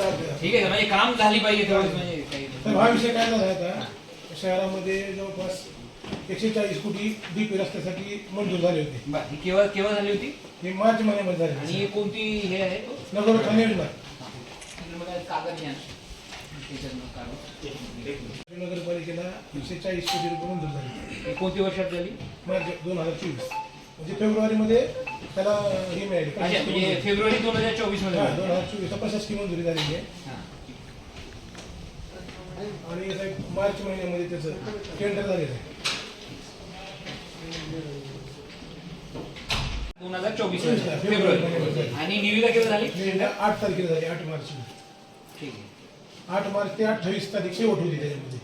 आपल्याला. ठीक आहे म्हणजे काम झाली पाहिजे तेवढंच म्हणजे काही तर हा विषय काय झाला आहे आता शहरामध्ये जवळपास एकशे चाळीस कोटी डीपी रस्त्यासाठी मंजूर झाले होते. बरं, ही केव्हा केव्हा झाली होती? हे मार्च महिन्यामध्ये झाले आणि कोणती हे आहे तो? नगर ठाणे योजना कागद घ्या ना. त्याच्यातनं. नगरपालिकेला एकशे चाळीस कोटी रुपये मंजूर झाले ही कोणती वर्षात झाली? मार्च दोन हजार चोवीस. म्हणजे फेब्रुवारीमध्ये त्याला हे मिळाली. अच्छा म्हणजे फेब्रुवारी दोन हजार चोवीसमध्ये हा. दोन हजार चोवीसला प्रशासकीय मंजुरी झालेली आहे. हा. आणि साहेब मार्च महिन्यामध्ये त्याचं टेंडर झालेलं आहे. दोन हजार चोवीस चोवीस ला, फेब्रुवारी फेब्रुवारी. मध्ये. आणि निविदा केव्हा झाली? टेंडर आठ तारखेला झाली आठ मार्च ठीक आहे. आठ मार्च ते अठ्ठावीस तारीख शेवट होती त्याच्यामध्ये.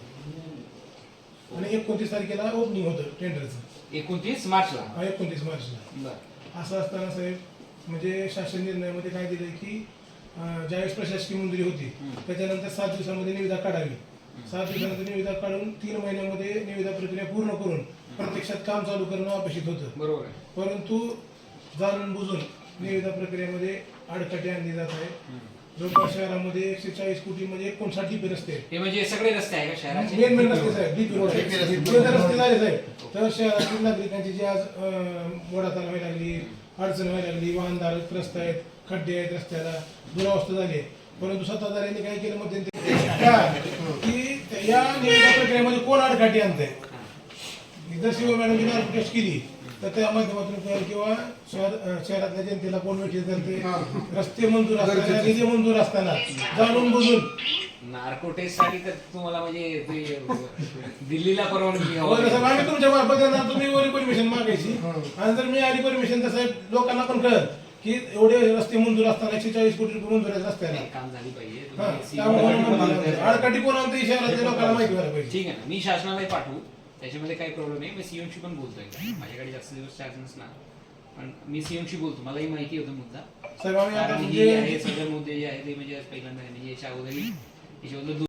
आणि एकोणतीस तारखेला ओपनिंग होतं टेंडरचं एकोणतीस मार्चला. एकोणतीस मार्चला. बरं. असं असताना साहेब म्हणजे शासन निर्णयामध्ये काय दिलंय की ज्यावेळेस प्रशासकीय मंजुरी होती त्याच्यानंतर सात दिवसामध्ये निविदा काढावी. सात दिवसानंतर निविदा काढून तीन महिन्यामध्ये निविदा प्रक्रिया पूर्ण करून प्रत्यक्षात काम चालू करणं अपेक्षित होतं. बरोबर आहे. परंतु जाणून बुजून निविदा प्रक्रियेमध्ये आडकाठी आणली जात आहे. जवळपास शहरामध्ये एकशे चाळीस कोटी म्हणजे एकोणसाठ डीपी रस्ते आहेत. हे म्हणजे सगळे रस्ते आहे का शहराचे? मेन मेन रस्ते साहेब डीपी रोड आहेत. जर रस्ते. झाले साहेब तर शहरातील नागरिकांची जी आज मोडाताल व्हायला लागली अडचण व्हायला लागली वाहनदार त्रस्त आहेत खड्डे आहेत रस्त्याला दुरावस्था झाली आहे. परंतु सत्ताधाऱ्यांनी काय केलं मध्यंतरी की या निविदा प्रक्रियेमध्ये कोण आडकाठी आणतंय? जर शिव मॅडमची मार्गदर्शन केली. तर त्या माध्यमातून किंवा शहरातल्या जनतेला कोण भेटी करते रस्ते मंजूर असताना निधी मंजूर असताना जाणून बुजून. नार्को टेस्टसाठी तर तुम्हाला म्हणजे ते दिल्लीला परवानगी. आम्ही तुमच्या मार्फत तुम्ही वरी परमिशन मागायची. आणि जर मी आली परमिशन तर साहेब लोकांना पण कळत की एवढे रस्ते मंजूर असताना एकशे चाळीस कोटी रुपये मंजूर आहेत. रस्त्याला काम झाली पाहिजे. हा. आडकाठी कोण आणते शहरातल्या लोकांना माहिती व्हायला पाहिजे. ठीक आहे मी शासनालाही पाठवू. त्याच्यामध्ये काही प्रॉब्लेम नाही. मी सीएमशी पण बोलतोय. माझ्याकडे जास्त दिवस चार्ज नसणार. पण मी सीएमशी बोलतो. मलाही माहिती होतं मुद्दा. साहेब आम्ही आता कारण हे आहे म्हणजे सगळे मुद्दे जे आहे ते म्हणजे आज पहिल्यांदा आहे. म्हणजे याच्या दु-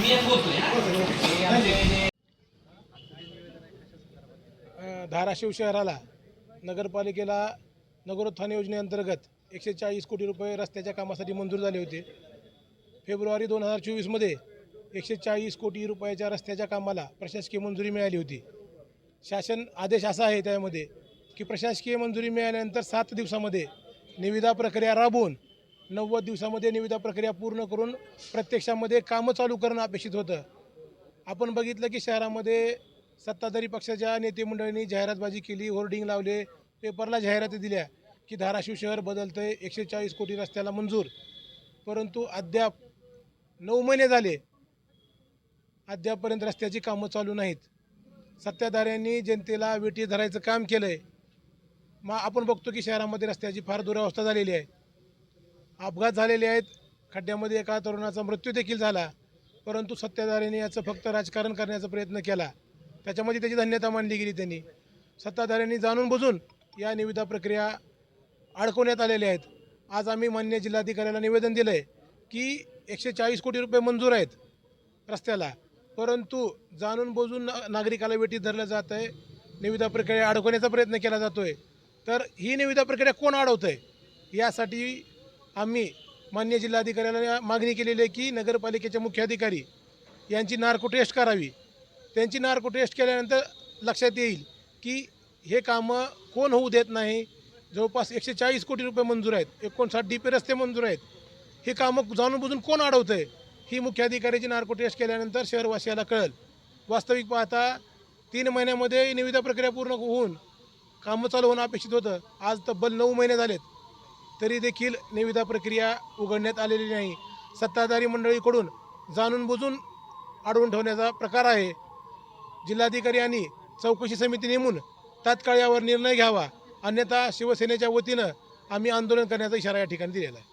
मी एक बोलतोय हा. हे आमचे जे अं, धाराशिव शहराला नगरपालिकेला नगरोत्थान योजनेअंतर्गत एकशे चाळीस कोटी रुपये रस्त्याच्या कामासाठी मंजूर झाले होते. फेब्रुवारी दोन हजार चोवीसमध्ये एकशे चाळीस कोटी रुपयाच्या रस्त्याच्या कामाला प्रशासकीय मंजुरी मिळाली होती. शासन आदेश असा आहे त्यामध्ये की प्रशासकीय मंजुरी मिळाल्यानंतर सात दिवसामध्ये निविदा प्रक्रिया राबवून नव्वद दिवसामध्ये निविदा प्रक्रिया पूर्ण करून प्रत्यक्षामध्ये कामं चालू करणं अपेक्षित होतं. आपण बघितलं की शहरामध्ये सत्ताधारी पक्षाच्या नेते मंडळींनी जाहिरातबाजी केली होर्डिंग लावले पेपरला जाहिराती दिल्या की धाराशिव शहर बदलतं आहे एकशे चाळीस कोटी रस्त्याला मंजूर. परंतु अद्याप नऊ महिने झाले अद्यापपर्यंत रस्त्याची कामं चालू नाहीत. सत्ताधाऱ्यांनी जनतेला वेटी धरायचं काम केलं आहे मग आपण बघतो की शहरामध्ये रस्त्याची फार दुरावस्था झालेली आहे. अपघात झालेले आहेत. खड्ड्यामध्ये एका तरुणाचा मृत्यू देखील झाला. परंतु सत्ताधाऱ्यांनी याचं फक्त राजकारण करण्याचा प्रयत्न केला. त्याच्यामध्ये त्याची धन्यता मानली गेली त्यांनी. सत्ताधाऱ्यांनी जाणून बुजून या निविदा प्रक्रिया अडकवण्यात आलेल्या आहेत. आज आम्ही मान्य जिल्हाधिकाऱ्याला निवेदन दिलं आहे की एकशे चाळीस कोटी रुपये मंजूर आहेत रस्त्याला. परंतु जाणून बोजून नागरिकाला वेटीत धरलं जात आहे. निविदा प्रक्रिया अडकवण्याचा प्रयत्न केला जातो आहे तर ही निविदा प्रक्रिया कोण अडवतं आहे यासाठी आम्ही मान्य जिल्हाधिकाऱ्याला मागणी केलेली आहे की नगरपालिकेचे मुख्याधिकारी यांची नार्को टेस्ट करावी. त्यांची नार्को टेस्ट केल्यानंतर लक्षात येईल की हे कामं कोण होऊ देत नाही. जवळपास एकशे चाळीस कोटी रुपये मंजूर आहेत. एकोणसाठ डी पी रस्ते मंजूर आहेत. हे कामं जाणून बुजून कोण अडवतं आहे ही मुख्याधिकाऱ्याची नार्को टेस्ट केल्यानंतर शहरवासियाला कळेल. वास्तविक पाहता तीन महिन्यामध्ये निविदा प्रक्रिया पूर्ण होऊन कामं चालू होणं अपेक्षित होतं. आज तब्बल नऊ महिने झालेत. तरी देखील निविदा प्रक्रिया उघडण्यात आलेली नाही. सत्ताधारी मंडळीकडून जाणून बुजून अडवून ठेवण्याचा प्रकार आहे. जिल्हाधिकारी यांनी चौकशी समिती नेमून तात्काळ यावर निर्णय घ्यावा. अन्यथा शिवसेनेच्या वतीनं आम्ही आंदोलन करण्याचा इशारा या ठिकाणी दिलेला आहे.